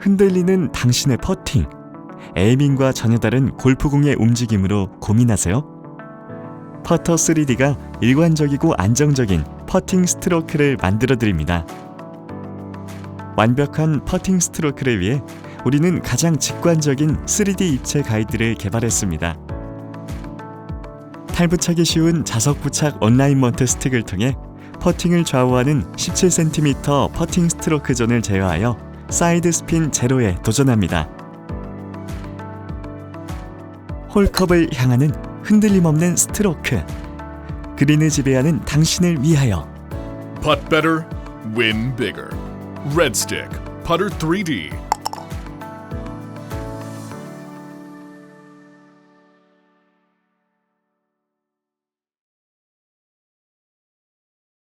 흔들리는 당신의 퍼팅. 에이밍과 전혀 다른 골프공의 움직임으로 고민하세요? 퍼터 3D가 일관적이고 안정적인 퍼팅 스트로크를 만들어 드립니다. 완벽한 퍼팅 스트로크를 위해 우리는 가장 직관적인 3D 입체 가이드를 개발했습니다. 탈부착이 쉬운 자석 부착 온라인 먼트 스틱을 통해 퍼팅을 좌우하는 17cm 퍼팅 스트로크 존을 제어하여 사이드 스핀 제로에 도전합니다. 홀컵을 향하는 흔들림 없는 스트로크. 그린을 지배하는 당신을 위하여 Putt better, win bigger. Red Stick, Putter 3D.